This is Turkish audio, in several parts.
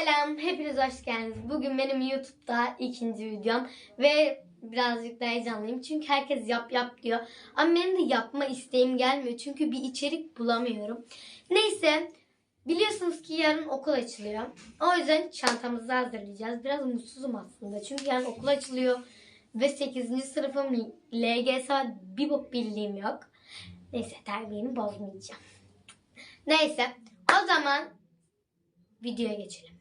Selam, hepiniz hoş geldiniz. Bugün benim YouTube'da ikinci videom ve birazcık da heyecanlıyım. Çünkü herkes yap yap diyor. Ama benim de yapma isteğim gelmiyor. Çünkü bir içerik bulamıyorum. Neyse, biliyorsunuz ki yarın okul açılıyor. O yüzden çantamızı hazırlayacağız. Biraz mutsuzum aslında. Çünkü yarın okul açılıyor. Ve 8. sınıfım LGS bir bok bildiğim yok. Neyse terbiyemi bozmayacağım. Neyse, o zaman videoya geçelim.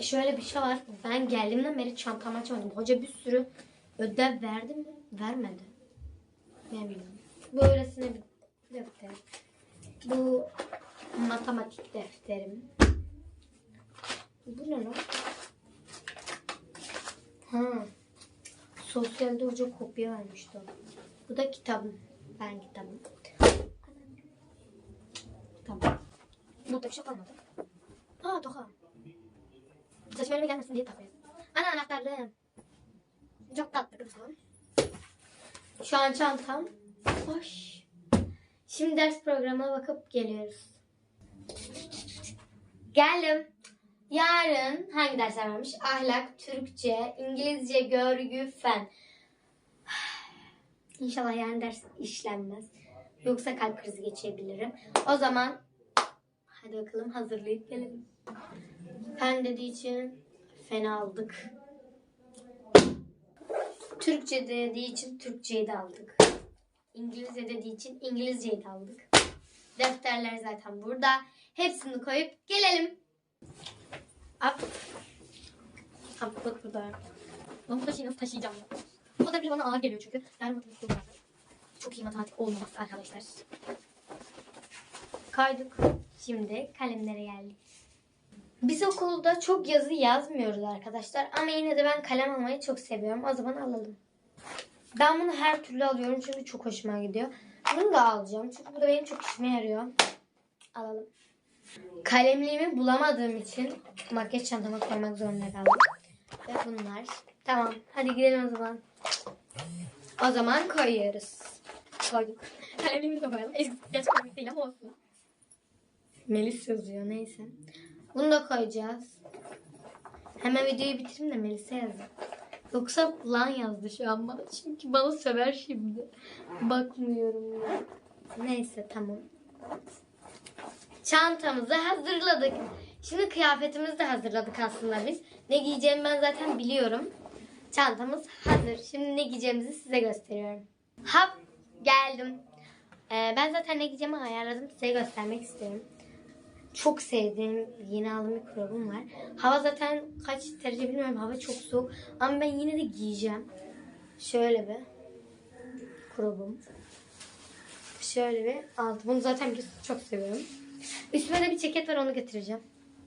Şöyle bir şey var. Ben geldiğimden beri çantamı açmadım. Hoca bir sürü ödev verdi mi? Vermedi. Ne bileyim. Bu öylesine bir defter. Bu matematik defterim. Bu ne lan? Ha. Sosyalde hoca kopya vermişti. Bu da kitabım. Ben kitabım. Tamam. Burada bir şey kalmadı. Aa toka. Saçım elime gelmesin diye takıyorum. Ana anahtarlığım. Çok tatlı kızım. Şu an çantam boş. Şimdi ders programına bakıp geliyoruz. Geldim. Yarın hangi dersler varmış? Ahlak, Türkçe, İngilizce, görgü, fen. İnşallah yarın ders işlenmez. Yoksa kalp krizi geçirebilirim. O zaman hadi bakalım hazırlayıp gelelim. Fen dediği için fena aldık. Türkçe dediği için Türkçeyi de aldık. İngilizce dediği için İngilizceyi de aldık. Defterler zaten burada. Hepsini koyup gelelim. Up. Up bak burada. Ben bu taşıyı taşıyacağım ya? O da bir bana ağır geliyor çünkü. Yani matematik zaten. Çok iyi matematik olmaz arkadaşlar. Kaydık. Şimdi kalemlere geldik. Biz okulda çok yazı yazmıyoruz arkadaşlar. Ama yine de ben kalem almayı çok seviyorum. O zaman alalım. Ben bunu her türlü alıyorum çünkü çok hoşuma gidiyor. Bunu da alacağım çünkü bu da benim çok işime yarıyor. Alalım. Kalemliğimi bulamadığım için makyaj çantama koymak zorunda kaldım. Ve bunlar. Tamam. Hadi gidelim o zaman. O zaman koyuyoruz. Koyduk. Kalemliğimi de koyalım. Eski komik değil ama olsun. Melis yazıyor neyse. Bunu da koyacağız. Hemen videoyu bitireyim de Melis'e yazın. Yoksa lan yazdı şu an bana. Çünkü bana söver şimdi. Bakmıyorum ya. Neyse tamam. Çantamızı hazırladık. Şimdi kıyafetimizi de hazırladık aslında biz. Ne giyeceğimi ben zaten biliyorum. Çantamız hazır. Şimdi ne giyeceğimizi size gösteriyorum. Hop geldim. Ee, ben zaten ne giyeceğimi ayarladım. Size göstermek istiyorum. Çok sevdiğim yeni aldığım bir krobum var. Hava zaten kaç derece bilmiyorum. Hava çok soğuk. Ama ben yine de giyeceğim. Şöyle bir krobum. Şöyle bir altı. Bunu zaten biz çok seviyorum. Üstüme de bir ceket var onu getireceğim.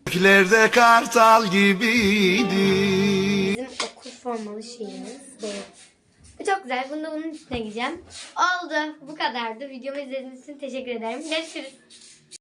Göklerde kartal gibiydi. Bizim okul formalı şeyimiz bu. Bu çok güzel. Bunu da bunun üstüne giyeceğim. Oldu. Bu kadardı. Videomu izlediğiniz için teşekkür ederim. Görüşürüz.